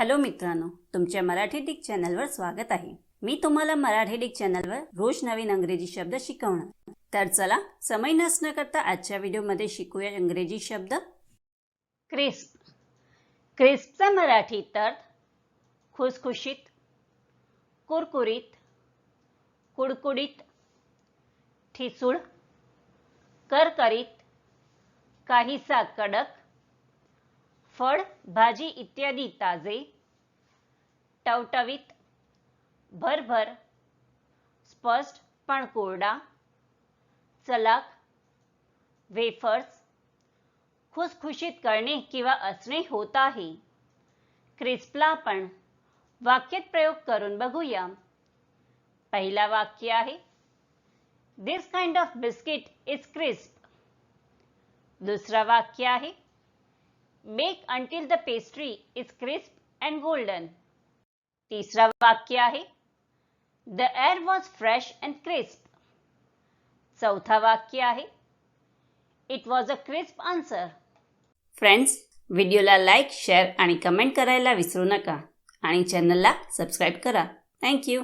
Hello मित्रांनो तुमच्या Marathi Dick चॅनलवर स्वागत आहे. मी तुम्हाला मराठी डिक चॅनलवर रोज नवीन अंग्रेजी शब्द शिकवणार. तर चला समय नसणं करता आजच्या व्हिडिओमध्ये शिकूया इंग्रजी शब्द. क्रिस्प. क्रिस्पचा मराठी तर खुसखुशीत कुरकुरीत कुडकुडीत ठिसूळ करकरीत काहीसा कडक फळ भाजी इत्यादी ताजे टवटवीत भरभर स्पष्ट पण कोरडा चलाक वेफर्स खुसखुशीत करणे किंवा असणे होत आहे. क्रिस्पला पण वाक्यात प्रयोग करून बघूया. पहिला वाक्य आहे this kind of biscuit is crisp दुसरा वाक्य आहे make until the pastry is crisp and golden तिसरा वाक्य आहे. The air was fresh and crisp चौथा वाक्य आहे. It was a crisp answer friends व्हिडिओला लाईक शेअर आणि कमेंट करायला विसरू नका. आणि चॅनलला सबस्क्राईब करा. थँक्यू